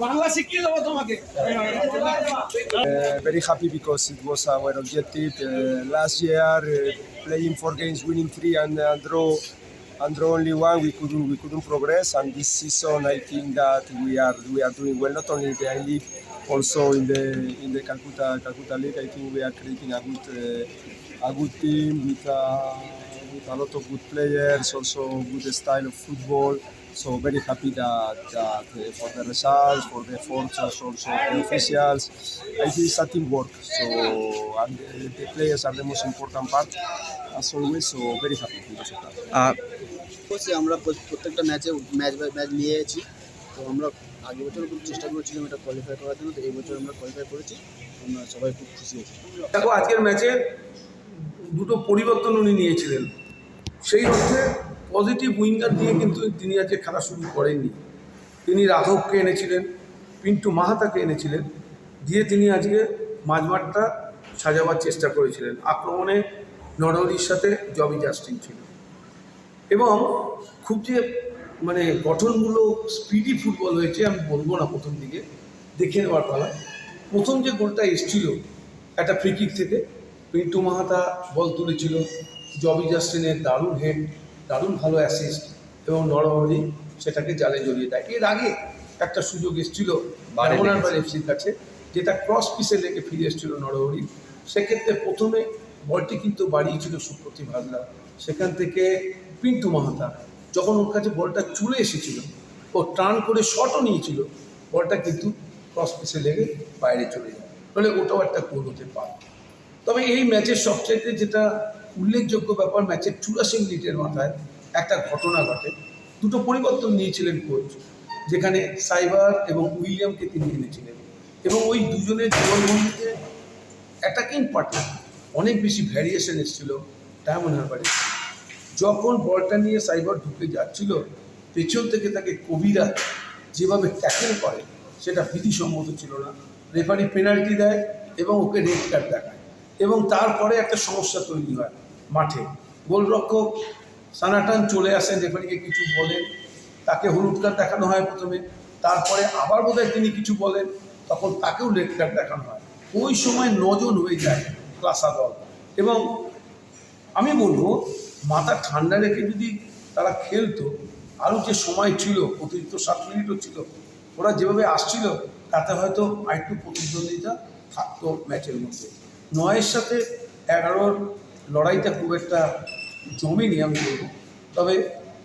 বাংলা শিখিয়ে দেবো তোমাকে Uh, very happy because it was our objective. Uh, last year, uh, playing four games, winning three, and uh, draw and draw only one, we couldn't we couldn't progress. And this season, I think that we are we are doing well, not only in the I League, also in the in the Calcutta Calcutta League. I think we are creating a good uh, a good team with uh, with a lot of good players, also good style of football. So very happy that, that uh, for the results, for the efforts, also the officials. I think it's a teamwork. So and the, the players are the most important part, as always. So very happy because of that. অবশ্যই আমরা প্রত্যেকটা ম্যাচে match by match নিয়ে এসেছি তো আমরা আগের বছর খুব চেষ্টা করেছিলাম এটা কোয়ালিফাই করার জন্য তো এই বছর আমরা কোয়ালিফাই করেছি আমরা সবাই খুব খুশি হয়েছি দেখো আজকের ম্যাচে দুটো পরিবর্তন উনি নিয়েছিলেন সেই অর্থে পজিটিভ উইঙ্গার দিয়ে কিন্তু তিনি আজকে খেলা শুরু করেননি। তিনি রাঘবকে এনেছিলেন, পিন্টু মাহাতাকে এনেছিলেন, দিয়ে তিনি আজকে মাঝমাঠটা সাজাবার চেষ্টা করেছিলেন। আক্রমণে নরহরির সাথে জবি জাস্টিন ছিল। এবং খুব যে মানে গঠনমূলক স্পিডি ফুটবল হয়েছে, আমি বলব না প্রথম দিকে, দেখে নেওয়ার পালা। প্রথম যে গোলটা এসছিল, একটা ফ্রি কিক থেকে, পিন্টু মাহাতা বল তুলেছিল জবি জাস্টিনের দারুণ হেড দারুণ ভালো অ্যাসিস্ট এবং নরহরি সেটাকে জালে জড়িয়ে দেয়। এর আগে একটা সুযোগ এসেছিল এফসির কাছে যেটা ক্রস পিসে লেগে ফিরে এসেছিল নরহরি সেক্ষেত্রে প্রথমে বলটি কিন্তু বাড়িয়েছিল সুপ্রতিভ হাজরা। সেখান থেকে পিন্টু মাহাতা যখন ওর কাছে বলটা চুলে এসেছিল ও টার্ন করে শটও নিয়েছিল বলটা কিন্তু ক্রস পিসে লেগে বাইরে চলে যায়। ফলে ওটাও একটা গোল হতে পারে। তবে এই ম্যাচের সবচাইতে যেটা উল্লেখযোগ্য ব্যাপার ম্যাচের চুরাশি মিনিটের মাথায় একটা ঘটনা ঘটে। দুটো পরিবর্তন নিয়েছিলেন কোচ যেখানে সাইবার এবং উইলিয়ামকে তিনি এনেছিলেন। এবং ওই দুজনের জীবনবন্দিতে অ্যাটাকিং পার্টনার অনেক বেশি ভ্যারিয়েশন এসেছিল ডায়মন্ড হারবারে। যখন বলটা নিয়ে সাইবার ঢুকে যাচ্ছিল, পেছন থেকে তাকে কবিরা যেভাবে ট্যাকেল করে, সেটা বিধিসম্মত ছিল না। রেফারি পেনাল্টি দেয় এবং ওকে রেড কার্ড দেখায়। এবং তারপরে একটা সমস্যা তৈরি হয়। গোলরক্ষক সানাটান চলে আসেন, রেফারিকে কিছু বলেন। তাকে হলুদ কার্ড দেখানো হয় প্রথমে, তারপরে আবার বোধহয় তিনি কিছু বলেন, তখন তাকেও রেড কার্ড দেখানো হয়। ওই সময় নজন হয়ে যায় ক্লাসা দল। এবং আমি বলব, মাথা ঠান্ডা রেখে যদি তারা খেলতো, আরও যে সময় ছিল, অতিরিক্ত সাত মিনিটও ছিল, ওরা যেভাবে আসছিল, তাতে হয়তো আরেকটু প্রতিদ্বন্দ্বিতা থাকতো ম্যাচের মধ্যে। নয়ের সাথে এগারোর লড়াইটা খুব একটা জমেনি আমি বলব। তবে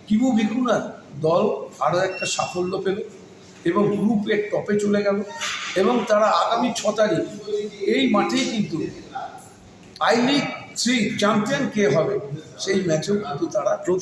কিবু ভিকুনা দল আরও একটা সাফল্য পেল এবং গ্রুপের টপে চলে গেল এবং তারা আগামী ছ তারিখ এই মাঠেই কিন্তু আই লিগ থ্রি চ্যাম্পিয়ন কে হবে সেই ম্যাচেও কিন্তু তারা প্রতি